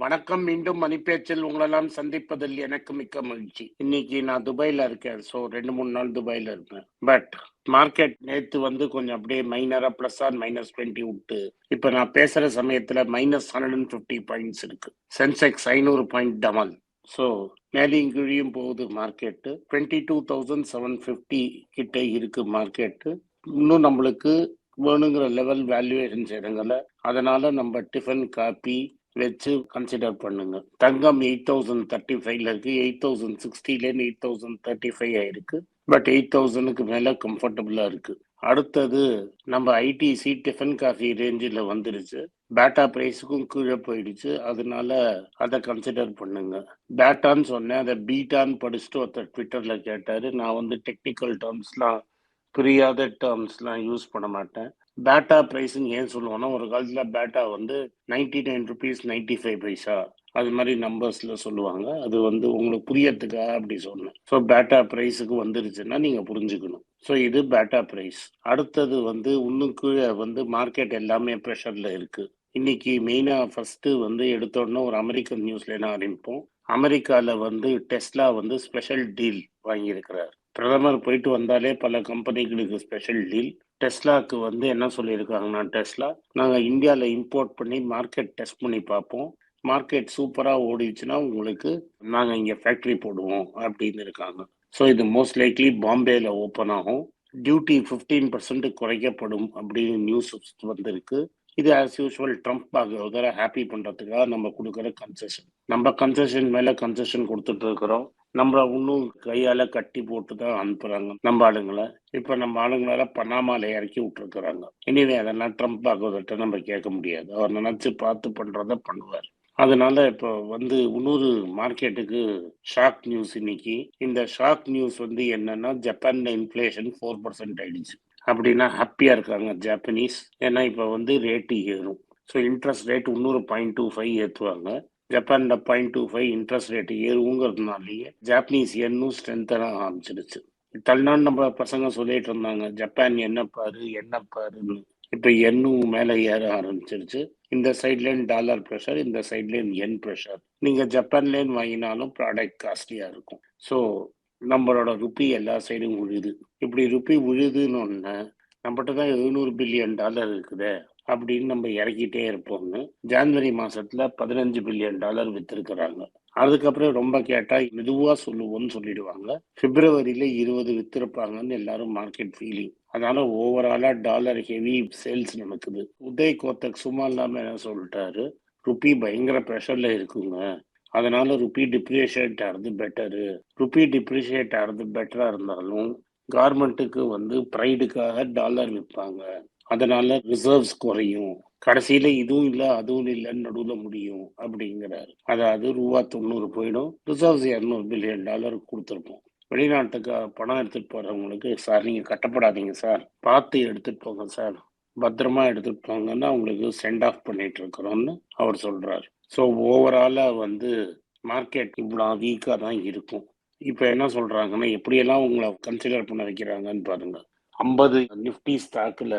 வணக்கம் மீண்டும் மணிப்பேச்சில் உங்களெல்லாம் சந்திப்பதில் எனக்கு மிக்க மகிழ்ச்சி. இன்னைக்கு நான் துபாயில இருக்கேன். ஸோ ரெண்டு மூணு நாள் துபாயில இருப்பேன். பட் மார்க்கெட் நேத்து வந்து கொஞ்சம் அப்படியே மைனரா பிளஸ் ஆர் மைனஸ் டுவெண்ட்டி விட்டு இப்ப நான் பேசுற சமயத்துல minus hundred and fifty points இருக்கு. சென்செக்ஸ் ஐநூறு பாயிண்ட் டமல் ஸோ மேலேயும் கீழியும் போகுது market twenty two thousand seven fifty கிட்ட இருக்கு மார்க்கெட்டு இன்னும் நம்மளுக்கு வேணுங்கிற லெவல் வேல்யூவேஷன்ஸ் இடங்களை அதனால நம்ம டிஃபன் காப்பி வச்சு கன்சிடர் பண்ணுங்க. தங்கம் எயிட் தௌசண்ட் தேர்ட்டி ஃபைவ்ல இருக்கு. எயிட் தௌசண்ட் சிக்ஸ்டிலேருந்து எயிட் தௌசண்ட் தேர்ட்டி ஃபைவ் ஆயிருக்கு. பட் எயிட் தௌசண்ட்க்கு மேல கம்ஃபர்டபுளா இருக்கு. அடுத்தது நம்ம ஐடிசி டிஃபன் காஃபி ரேஞ்சில் வந்துருச்சு. பேட்டா ப்ரைஸுக்கும் கீழே போயிடுச்சு. அதனால அதை கன்சிடர் பண்ணுங்க. பேட்டான்னு சொன்னேன். அதை பீட்டான்னு படிச்சுட்டு ஒருத்தர் ட்விட்டரில் கேட்டார். நான் வந்து டெக்னிக்கல் டேர்ம்ஸ்லாம் புரியாத டேர்ம்ஸ்லாம் யூஸ் பண்ண மாட்டேன். பேட்டா ப்ரைஸ்ன்னு ஏன் சொல்லுவோம்னா ஒரு காலத்துல பேட்டா வந்து ninety nine rupees ninety five paisa அது மாதிரி நம்பர்ஸ்ல சொல்லுவாங்க. அது வந்து உங்களுக்கு புரியறதுக்காக அப்படி சொன்னேன். ஸோ பேட்டா ப்ரைஸுக்கு வந்துருச்சுன்னா நீங்க புரிஞ்சுக்கணும். ஸோ இது பேட்டா ப்ரைஸ் அடுத்தது வந்து இன்னும் கீழே வந்து மார்க்கெட் எல்லாமே ப்ரெஷர்ல இருக்கு. இன்னைக்கு மெயினா ஃபர்ஸ்ட் வந்து எடுத்தோடனே ஒரு அமெரிக்கன் நியூஸ்ல என்ன ஆரம்பிப்போம் அமெரிக்கால வந்து டெஸ்லா வந்து ஸ்பெஷல் டீல் வாங்கியிருக்கிறார். பிரதமர் போயிட்டு வந்தாலே பல கம்பெனிகளுக்கு ஸ்பெஷல் டீல் டெஸ்லாக்கு வந்து என்ன சொல்லியிருக்காங்கன்னா டெஸ்லா நாங்கள் இந்தியாவில் இம்போர்ட் பண்ணி மார்க்கெட் டெஸ்ட் பண்ணி பார்ப்போம். மார்க்கெட் சூப்பராக ஓடிச்சுன்னா உங்களுக்கு நாங்கள் இங்கே ஃபேக்ட்ரி போடுவோம் அப்படின்னு இருக்காங்க. ஸோ இது மோஸ்ட் லைக்லி பாம்பேயில் ஓப்பன் ஆகும். டியூட்டி ஃபிஃப்டீன் பர்சன்ட் குறைக்கப்படும் அப்படின்னு நியூஸ் வந்திருக்கு. இது ஆஸ் யூஸ்வல் ட்ரம்ப் ஆகிறத ஹாப்பி பண்ணுறதுக்காக நம்ம கொடுக்குற கன்செஷன் நம்ம கன்செஷன் மேலே கன்செஷன் கொடுத்துட்டு இருக்கிறோம். நம்மள இன்னும் கையால கட்டி போட்டு தான் அனுப்புறாங்க. நம்ம ஆளுங்களை. இப்ப நம்ம ஆளுங்களால பனாமால இறக்கி விட்டுருக்குறாங்க. இனிமே அதெல்லாம் ட்ரம்ப் ஆகுவதட்ட நம்ம கேட்க முடியாது. அவர் நினைச்சு பார்த்து பண்றத பண்ணுவார். அதனால இப்போ வந்து இன்னொரு மார்க்கெட்டுக்கு ஷாக் நியூஸ் இன்னைக்கு. இந்த ஷாக் நியூஸ் வந்து என்னன்னா ஜப்பான்ல இன்ஃபிளேஷன் ஃபோர் பர்சன்ட் ஆயிடுச்சு. அப்படின்னா ஹாப்பியா இருக்காங்க ஜாப்பனீஸ். ஏன்னா இப்போ வந்து ரேட்டு ஏறும். ஸோ இன்ட்ரெஸ்ட் ரேட் இன்னொரு பாயிண்ட் டூ ஃபைவ் ஏற்றுவாங்க ஜப்பான்ல point two five interest rate ஏறுங்கிறதுனாலேயே Japanese எண்ணும் ஸ்ட்ரென்த்தன ஆரம்பிச்சிருச்சு தமிழ்நாடு நம்ம பசங்க சொல்லிட்டு இருந்தாங்க ஜப்பான் என்ன பாரு என்ன பாருன்னு. இப்ப எண்ணும் மேல ஏற ஆரம்பிச்சிருச்சு. இந்த சைட்லேருந்து டாலர் ப்ரெஷர் இந்த சைட்லேருந்து என் ப்ரெஷர் நீங்க ஜப்பான்லேருந்து வாங்கினாலும் ப்ராடக்ட் காஸ்ட்லியா இருக்கும். ஸோ நம்மளோட ருப்பி எல்லா சைடும் உழுது. இப்படி ருப்பி உழுதுன்னு ஒன்று நம்மகிட்ட தான் எழுநூறு பில்லியன் டாலர் இருக்குதே. அப்படின்னு நம்ம இறக்கிட்டே இருப்போம்னு ஜான்வரி மாசத்துல பதினஞ்சு பில்லியன் டாலர் வித்திருக்கிறாங்க. அதுக்கப்புறம் ரொம்ப கேட்டா மெதுவா சொல்லுவோம்னு சொல்லிடுவாங்க. பிப்ரவரியில இருபது வித்திருப்பாங்கன்னு எல்லாரும் மார்க்கெட் ஃபீலிங் அதனால ஓவராலா டாலர் ஹெவி சேல்ஸ் நடக்குது. உதய் கோத்தக் சும்மா இல்லாம என்ன சொல்லிட்டாரு ருப்பி பயங்கர ப்ரெஷர்ல இருக்குங்க. அதனால ருப்பி டிப்ரிஷியேட் ஆகிறது பெட்டரு ருப்பி டிப்ரிஷியேட் ஆகிறது பெட்டரா இருந்தாலும் கார்மெண்ட்டுக்கு வந்து ப்ரைடுக்காக டாலர் விற்பாங்க அதனால ரிசர்வ்ஸ் குறையும். கடைசியில இதுவும் இல்லை அதுவும் இல்லைன்னு நடுவில் முடியும் அப்படிங்கிறாரு. அதாவது ரூபா தொண்ணூறு போயிடும். ரிசர்வ்ஸ் இரநூறு பில்லியன் டாலர் கொடுத்துருப்போம். வெளிநாட்டுக்கு பணம் எடுத்துட்டு போறவங்களுக்கு சார் நீங்க கட்டப்படாதீங்க சார். பார்த்து எடுத்துட்டு போங்க சார். பத்திரமா எடுத்துட்டு போங்கன்னா அவங்களுக்கு சென்ட் ஆஃப் பண்ணிட்டு இருக்கிறோம்னு அவர் சொல்றாரு. ஸோ ஓவரால வந்து மார்க்கெட் இவ்வளோ வீக்காக தான் இருக்கும். இப்போ என்ன சொல்றாங்கன்னா எப்படியெல்லாம் உங்களை கன்சிடர் பண்ண வைக்கிறாங்கன்னு பாருங்க. ஐம்பது நிஃப்டி ஸ்டாக்ல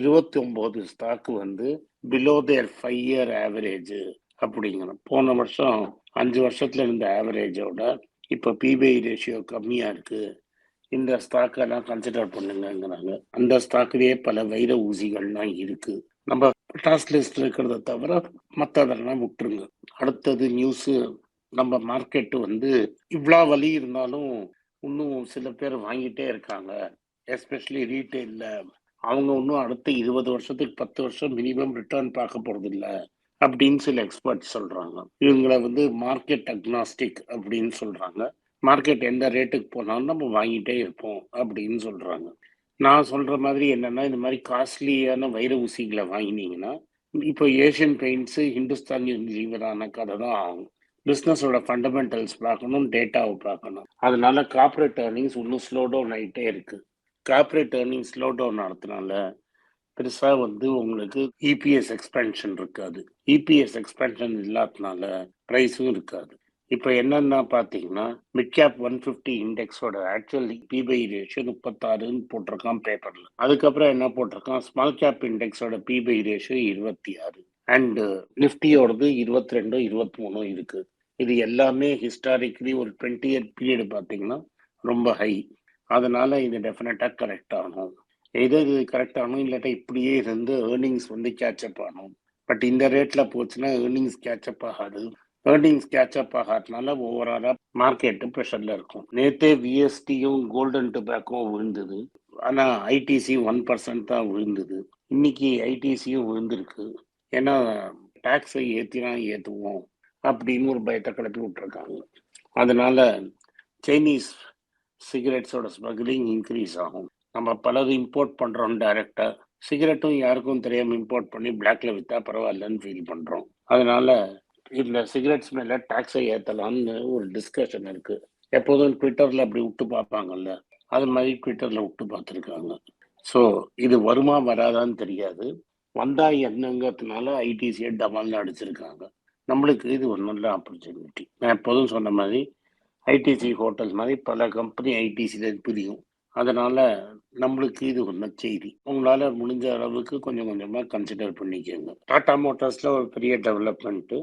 இருபத்தி ஒன்பது ஸ்டாக் வந்து below their five year average அப்படிங்கிறோம் போன வருஷம் அஞ்சு வருஷத்துல இருந்த ஆவரேஜோட இப்போ பிபிஐ ரேஷியோ கம்மியா இருக்கு. இந்த ஸ்டாக்கெல்லாம் கன்சிடர் பண்ணுங்கிறாங்க அந்த ஸ்டாக்லயே பல வைர ஊசிகள்லாம் இருக்கு. நம்ம டாஸ்க் லிஸ்ட் இருக்கிறத தவிர மற்றதெல்லாம் விட்டுருங்க. அடுத்தது நியூஸ் நம்ம மார்க்கெட்டு வந்து இவ்வளோ வலி இருந்தாலும் இன்னும் சில பேர் வாங்கிட்டே இருக்காங்க. எஸ்பெஷலி ரீட்டைலில் அவங்க இன்னும் அடுத்த இருபது வருஷத்துக்கு பத்து வருஷம் மினிமம் ரிட்டர்ன் பார்க்க போகிறது இல்லை அப்படின்னு சில எக்ஸ்பர்ட்ஸ் சொல்கிறாங்க இவங்களை வந்து மார்க்கெட் அக்னாஸ்டிக் அப்படின்னு சொல்கிறாங்க மார்க்கெட் எந்த ரேட்டுக்கு போனாலும் நம்ம வாங்கிட்டே இருப்போம் அப்படின்னு சொல்கிறாங்க நான் சொல்கிற மாதிரி என்னென்னா இந்த மாதிரி காஸ்ட்லியான வைர ஊசிகளை வாங்கினீங்கன்னா இப்போ ஏஷியன் பெயிண்ட்ஸு ஹிந்துஸ்தான் யூனிலீவரான கதை தான் ஆகும். பிஸ்னஸோட ஃபண்டமெண்டல்ஸ் பார்க்கணும் டேட்டாவை பார்க்கணும். அதனால கார்பரேட் ஏர்னிங்ஸ் இன்னும் ஸ்லோ டவுன் ஆகிட்டே இருக்குது கார்பரேட் ஏர்னிங் ஸ்லோ டவுன் ஆனதுனால பெருசாக வந்து உங்களுக்கு இபிஎஸ் எக்ஸ்பென்ஷன் இருக்காது. இபிஎஸ் எக்ஸ்பென்ஷன் இல்லாததுனால ப்ரைஸும் இருக்காது. இப்போ என்னென்னா பார்த்தீங்கன்னா மிட் கேப் ஒன் ஃபிஃப்டி இண்டெக்ஸோட ஆக்சுவல் பிபை ரேஷியோ முப்பத்தாறுன்னு போட்டிருக்கான் பேப்பரில் அதுக்கப்புறம் என்ன போட்டிருக்கான்? ஸ்மால் கேப் இண்டெக்ஸோட பிபை ரேஷியோ இருபத்தி ஆறு. அண்டு நிஃப்டியோடது இருபத்தி ரெண்டு இருபத்தி மூணு இருக்கு. இது எல்லாமே ஹிஸ்டாரிக்கலி ஒரு டுவெண்ட்டி இயர் பீரியட் பார்த்தீங்கன்னா ரொம்ப ஹை அதனால இது டெஃபினட்டாக கரெக்ட் ஆகணும். எது இது கரெக்ட் ஆகணும் இல்லாட்டா இப்படியே இருந்து ஏர்னிங்ஸ் வந்து கேட்சப் ஆகணும். பட் இந்த ரேட்ல போச்சுன்னா ஏர்னிங்ஸ் கேட்சப் ஆகாது. ஏர்னிங்ஸ் கேட்சப் ஆகாதனால ஓவராலா மார்க்கெட்டு ப்ரெஷர்ல இருக்கும். நேத்தே விஎஸ்டியும் கோல்டன் டொபாக்கோவும் விழுந்தது. ஆனா ஐடிசி ஒன் பர்சன்ட் தான் விழுந்தது. இன்னைக்கு ஐடிசியும் விழுந்திருக்கு. ஏன்னா டாக்ஸை ஏற்றினா ஏற்றுவோம் அப்படின்னு ஒரு பயத்தை கிளப்பி விட்டுருக்காங்க. அதனால சைனீஸ் சிகரெட்ஸோட ஸ்மக்லிங் இன்க்ரீஸ் ஆகும். நம்ம பலது இம்போர்ட் பண்ணுறோம் டைரெக்டாக சிகரெட்டும் யாருக்கும் தெரியாமல் இம்போர்ட் பண்ணி பிளாக்ல விற்றா பரவாயில்லன்னு ஃபீல் பண்ணுறோம் அதனால இதில் சிகரெட்ஸ் மேலே டாக்ஸை ஏற்றலாம்னு ஒரு டிஸ்கஷன் இருக்குது எப்போதும் ட்விட்டரில் அப்படி விட்டு பார்ப்பாங்கல்ல. அது மாதிரி ட்விட்டரில் விட்டு பார்த்துருக்காங்க. ஸோ இது வருமா வராதான்னு தெரியாது. வந்தா என்னங்கிறதுனால ஐடிசியை டபால்னு அடிச்சிருக்காங்க. நம்மளுக்கு இது ஒரு நல்ல ஆப்பர்ச்சுனிட்டி நான் எப்போதும் சொன்ன மாதிரி ஐடிசி ஹோட்டல் மாதிரி பல கம்பெனி ஐடிசியில் பிரியும். அதனால நம்மளுக்கு இது ஒரு நற்செய்தி உங்களால் முடிஞ்ச அளவுக்கு கொஞ்சம் கொஞ்சமா கன்சிடர் பண்ணிக்கோங்க. டாடா மோட்டார்ஸ்ல ஒரு பெரிய டெவலப்மெண்ட்டு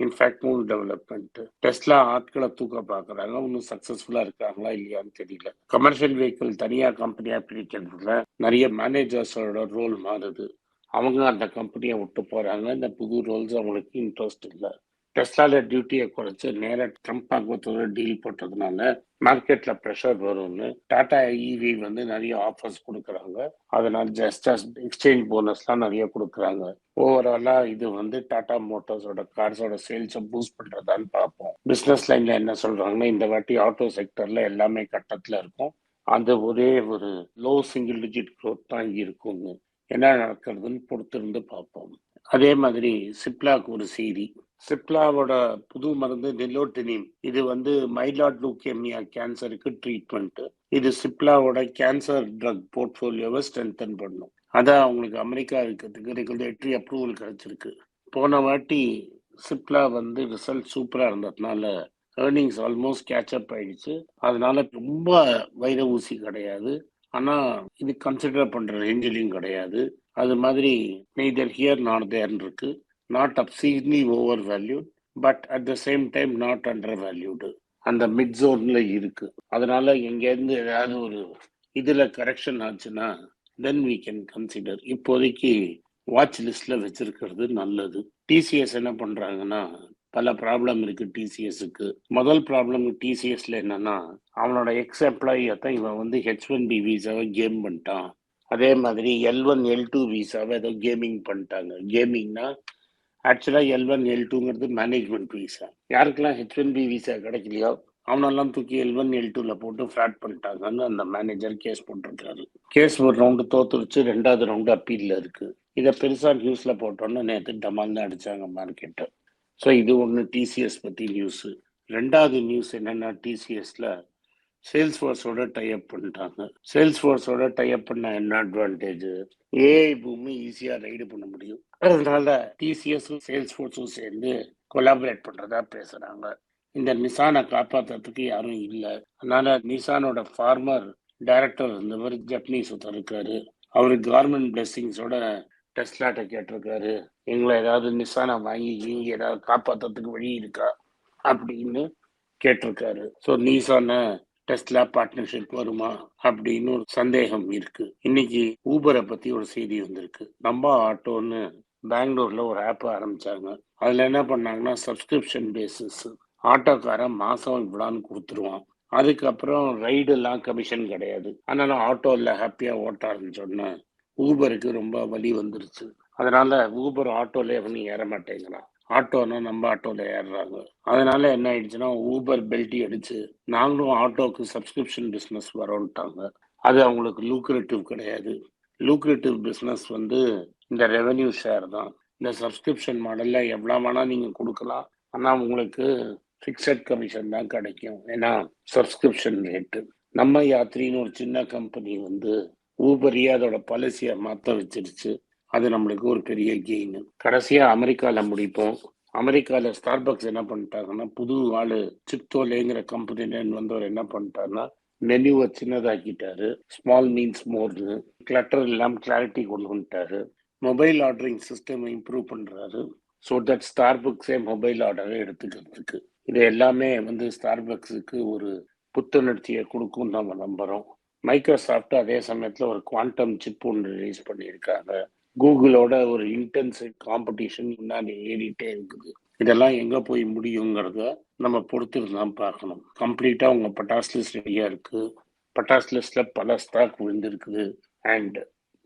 இன்ஃபேக்ட் மூணு டெவலப்மெண்ட் டெஸ்ட்லா ஆட்களை தூக்க பாக்குறாங்க. இன்னும் சக்ஸஸ்ஃபுல்லாக இருக்காங்களா இல்லையான்னு தெரியல. கமர்ஷியல் வெஹிக்கிள் தனியாக கம்பெனியா பிரிக்கிறதுல நிறைய மேனேஜர்ஸோட ரோல் மாறுது. அவங்க அந்த கம்பெனியை விட்டு போறாங்க. இந்த புது ரோல்ஸ் அவங்களுக்கு இன்ட்ரெஸ்ட் இல்லை. டெஸ்லால டியூட்டியை குறைச்சு நேராக ட்ரம்ப் ஆகுவத்தோட டீல் போட்டதுனால மார்க்கெட்ல ப்ரெஷர் வரும்னு டாடா இவி வந்து நிறைய ஆஃபர்ஸ் கொடுக்குறாங்க. அதனால ஜஸ்ட் எக்ஸ்சேஞ்ச் போனஸ்லாம் நிறைய கொடுக்குறாங்க. ஓவராலா இது வந்து டாடா மோட்டார்ஸோட கார்ஸோட சேல்ஸை பூஸ்ட் பண்றதான்னு பார்ப்போம். பிசினஸ் லைன்ல என்ன சொல்றாங்கன்னா இந்த வாட்டி ஆட்டோ செக்டர்ல எல்லாமே கட்டத்துல இருக்கும். அந்த ஒரே ஒரு லோ சிங்கிள் டிஜிட் க்ரோத் தான் இருக்குங்க என்ன நடக்கிறதுன்னு பொறுத்திருந்து பார்ப்போம். அதே மாதிரி சிப்லாக்கு ஒரு செய்தி. சிப்லாவோட புது மருந்து நெல்லோட்டினிம் இது வந்து மைலாட் லூக்கேமியா கேன்சருக்கு ட்ரீட்மெண்ட் இது சிப்லாவோட கேன்சர் ட்ரக் போர்ட்ஃபோலியோவை ஸ்ட்ரென்தன் பண்ணும். அதான் அவங்களுக்கு அமெரிக்கா இருக்கிறதுக்கு ரெகுலேட்டரி அப்ரூவல் கிடைச்சிருக்கு. போன வாட்டி சிப்லா வந்து ரிசல்ட் சூப்பராக இருந்ததுனால ஏர்னிங்ஸ் ஆல்மோஸ்ட் கேட்சப் ஆயிடுச்சு. அதனால ரொம்ப வைர ஊசி கிடையாது. ஆனா இது கன்சிடர் பண்ற ரேஞ்சிலையும் கிடையாது. அது மாதிரி நெய்தர் ஹியர் நாட் தேர்னு இருக்கு. Not absolutely over valued but at the same time not under valued அந்த மிட் ஜோன்ல இருக்கு. அதனால எங்கேருந்து ஏதாவது ஒரு இதுல கரெக்ஷன் ஆச்சுன்னா தென் வி கேன் கன்சிடர் இப்போதைக்கு வாட்ச் லிஸ்ட்ல வச்சிருக்கிறது நல்லது. டிசிஎஸ் என்ன பண்றாங்கன்னா பல ப்ராப்ளம் இருக்கு டிசிஎஸ்க்கு முதல் ப்ராப்ளம் டிசிஎஸ்ல என்னன்னா அவனோட எக்ஸ் எம்ப்ளாயியை தான் இவன் வந்து ஹெச் ஒன் பி விசாவை கேம் பண்ணிட்டான். அதே மாதிரி எல் ஒன் எல் டூ விசாவை ஏதோ கேமிங் பண்ணிட்டாங்க. கேமிங்னா ஆக்சுவலாக எல் ஒன் எல் டூங்கிறது மேனேஜ்மெண்ட் விசா யாருக்கெல்லாம் ஹெச் ஒன் பி விசா கிடைக்கலையோ அவனெல்லாம் தூக்கி எல் ஒன் எல் டூவில் போட்டு ஃப்ராட் பண்ணிட்டாங்கன்னு அந்த மேனேஜர் கேஸ் போட்டிருக்காரு கேஸ் ஒரு ரவுண்டு தோத்துருச்சு ரெண்டாவது ரவுண்டு அப்பீலில் இருக்கு. இதை பெருசாக நியூஸில் போட்டோன்னு நேற்று டமால் தான் அடித்தாங்க மார்க்கெட்டை ஸோ இது ஒன்று டிசிஎஸ் பற்றி நியூஸு ரெண்டாவது நியூஸ் என்னென்னா டிசிஎஸில் சேல்ஸ் ஃபோர்ஸோட டைப் பண்ணிட்டாங்க. சேல்ஸ் ஃபோர்ஸோட டைப் பண்ண என்ன அட்வான்டேஜ் ஏஐ பூமி ஈஸியாக ரைடு பண்ண முடியும். அதனால டிசிஎஸும் சேல்ஸ் ஃபோர்ஸும் சேர்ந்து கொலாபரேட் பண்ணுறதா பேசுகிறாங்க இந்த நிசானை காப்பாற்றுறதுக்கு யாரும் இல்லை. அதனால நிசானோட ஃபார்மர் டைரக்டர் இருந்தவர் ஜப்பனீஸ் ஒருத்தர் இருக்காரு. அவர் கவர்மெண்ட் பிளெஸிங்ஸோட டெஸ்லாட்டை கேட்டிருக்காரு. எங்களை ஏதாவது நிசானை வாங்கி இங்கே ஏதாவது காப்பாற்றுறதுக்கு வழி இருக்கா? அப்படின்னு கேட்டிருக்காரு. ஸோ நிசானை டெஸ்லா பார்ட்னர்ஷிப் வருமா அப்படின்னு ஒரு சந்தேகம் இருக்கு. இன்னைக்கு ஊபரை பத்தி ஒரு செய்தி வந்திருக்கு. நம்ம ஆட்டோன்னு பெங்களூர்ல ஒரு ஆப் ஆரம்பிச்சாங்க. அதுல என்ன பண்ணாங்கன்னா சப்ஸ்கிரிப்ஷன் பேசிஸ் ஆட்டோக்காரன் மாசம் இவ்வளான்னு கொடுத்துருவான். அதுக்கப்புறம் ரைடு எல்லாம் கமிஷன் கிடையாது அதனால ஆட்டோல ஹாப்பியா ஓட்ட ஆரம்பிச்சோன்னா ஊபருக்கு ரொம்ப வலி வந்துருச்சு. அதனால ஊபர் ஆட்டோல எவனும் ஏற மாட்டேங்கிறான். ஆட்டோனா நம்ம ஆட்டோவில் ஏறுறாங்க. அதனால என்ன ஆயிடுச்சுன்னா ஊபர் பெல்ட்டி அடிச்சு நாங்களும் ஆட்டோக்கு சப்ஸ்கிரிப்ஷன் பிஸ்னஸ் வரோன்ட்டாங்க. அது அவங்களுக்கு லூக்ரேட்டிவ் கிடையாது. லூக்ரேட்டிவ் பிஸ்னஸ் வந்து இந்த ரெவென்யூ ஷேர் தான். இந்த சப்ஸ்கிரிப்ஷன் மாடலில் எவ்வளோ வேணால் நீங்கள் கொடுக்கலாம். ஆனால் உங்களுக்கு ஃபிக்ஸட் கமிஷன் தான் கிடைக்கும். ஏன்னா சப்ஸ்கிரிப்ஷன் ரேட்டு நம்ம யாத்திரின்னு ஒரு சின்ன கம்பெனி வந்து ஊபரியே அதோட பாலிசியை மாற்ற வச்சிருச்சு. அது நம்மளுக்கு ஒரு பெரிய கெயின் கடைசியா அமெரிக்கால முடிப்போம். அமெரிக்கால ஸ்டார்பக்ஸ் என்ன பண்ணிட்டாங்கன்னா புது ஆளு சிப்தோலேங்கிற கம்பெனில வந்தவர் என்ன பண்ணிட்டாருன்னா மெனுவை சின்னதாக்கிட்டாரு. ஸ்மால் மீன்ஸ் மோர்னு கிளட்டர் எல்லாம் கிளாரிட்டி கொண்டு வந்துட்டாரு. மொபைல் ஆர்டரிங் சிஸ்டம் இம்ப்ரூவ் பண்றாரு. ஸோ தட் ஸ்டார்பக்ஸே மொபைல் ஆர்டரை எடுத்துக்கிறதுக்கு. இது எல்லாமே வந்து ஸ்டார்பக்ஸுக்கு ஒரு புத்துணர்ச்சியை கொடுக்கும் நம்ம நம்புறோம். மைக்ரோசாஃப்ட் அதே சமயத்தில் ஒரு குவாண்டம் சிப் ஒன்று ரிலீஸ் பண்ணியிருக்காங்க. கூகுளோட ஒரு இன்டென்சிவ் காம்படிஷன் முன்னாடி ஏறிட்டே இருக்குது. இதெல்லாம் எங்க போய் முடியுங்கிறத நம்ம பொறுத்து தான் பார்க்கணும். கம்ப்ளீட்டா உங்க பட்டாஸ் லிஸ்ட் ரெடியா இருக்கு. பட்டாஸ் லிஸ்ட்ல பல ஸ்டாக் விழுந்திருக்குது. அண்ட்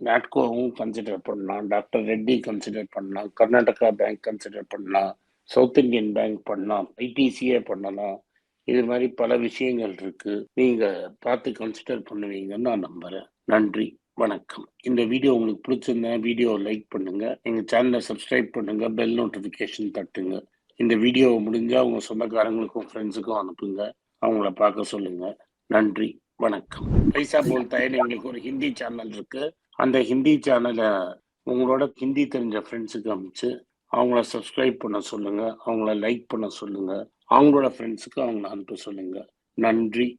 நாட்கோவும் கன்சிடர் பண்ணலாம் டாக்டர் ரெட்டி கன்சிடர் பண்ணலாம் கர்நாடகா பேங்க் கன்சிடர் பண்ணலாம் சவுத் இந்தியன் பேங்க் பண்ணலாம் ஐடிசிஏ பண்ணலாம். இது மாதிரி பல விஷயங்கள் இருக்கு. நீங்க பார்த்து கன்சிடர் பண்ணுவீங்கன்னு நான் நம்புறேன். நன்றி. வணக்கம். இந்த வீடியோ உங்களுக்கு பிடிச்சிருந்தா வீடியோ லைக் பண்ணுங்க. எங்க சேனலை சப்ஸ்கிரைப் பண்ணுங்க. பெல் நோட்டிஃபிகேஷன் தட்டுங்க. இந்த வீடியோ முடிஞ்சா உங்க சொந்தக்காரங்களுக்கும் ஃப்ரெண்ட்ஸுக்கும் அனுப்புங்க. அவங்கள பார்க்க சொல்லுங்க. நன்றி. வணக்கம். பைசா போல் தயன் எங்களுக்கு ஒரு ஹிந்தி சேனல் இருக்கு. அந்த ஹிந்தி சேனலை உங்களோட ஹிந்தி தெரிஞ்ச ஃப்ரெண்ட்ஸுக்கு அனுப்பிச்சு அவங்கள சப்ஸ்கிரைப் பண்ண சொல்லுங்க. அவங்கள லைக் பண்ண சொல்லுங்க. அவங்களோட ஃப்ரெண்ட்ஸுக்கு அவங்கள அனுப்ப சொல்லுங்க. நன்றி.